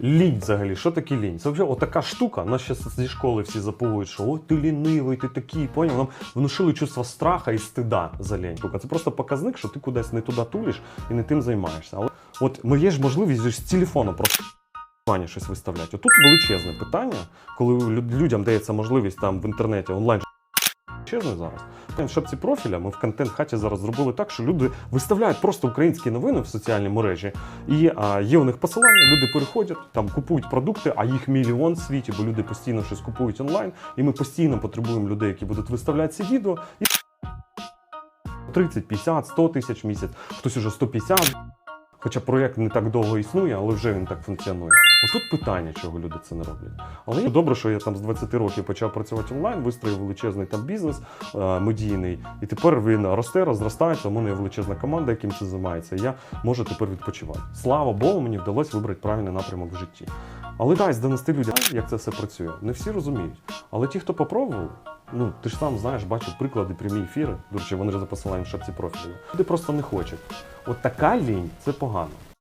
Лінь взагалі, що таке лінь? Це взагалі отака штука. Нас ще зі школи всі запугують, що ой, ти лінивий, ти такий, поняв? Нам внушили чувство страха і стида за лінь. Це просто показник, що ти кудись не туди тулиш і не тим займаєшся. Але от ми є ж можливість з телефону просто щось виставляти. Отут величезне питання, коли людям дається можливість там в інтернеті онлайн величезне зараз. В шапці профіля ми в контент хаті зараз зробили так, що люди виставляють просто українські новини в соціальній мережі. І а, є у них посилання, люди переходять, там купують продукти, а їх мільйон в світі, бо люди постійно щось купують онлайн. І ми постійно потребуємо людей, які будуть виставляти ці відео. І 30, 50, 100 тисяч в місяць, хтось уже 150. Хоча проєкт не так довго існує, але вже він так функціонує. Отут питання, чого люди це не роблять. Але добре, що я там з 20 років почав працювати онлайн, вистроїв величезний там бізнес е, медійний, і тепер він росте, розростається. У мене є величезна команда, яким це займається. Я можу тепер відпочивати. Слава Богу, мені вдалося вибрати правильний напрямок в житті. Але дай донести людям, як це все працює. Не всі розуміють. Але ті, хто попробував, ну ти ж сам знаєш, бачив приклади, прямі ефіри. До речі, вони ж за посиланням шапці профілю. Люди просто не хочуть. От така лінь це погано.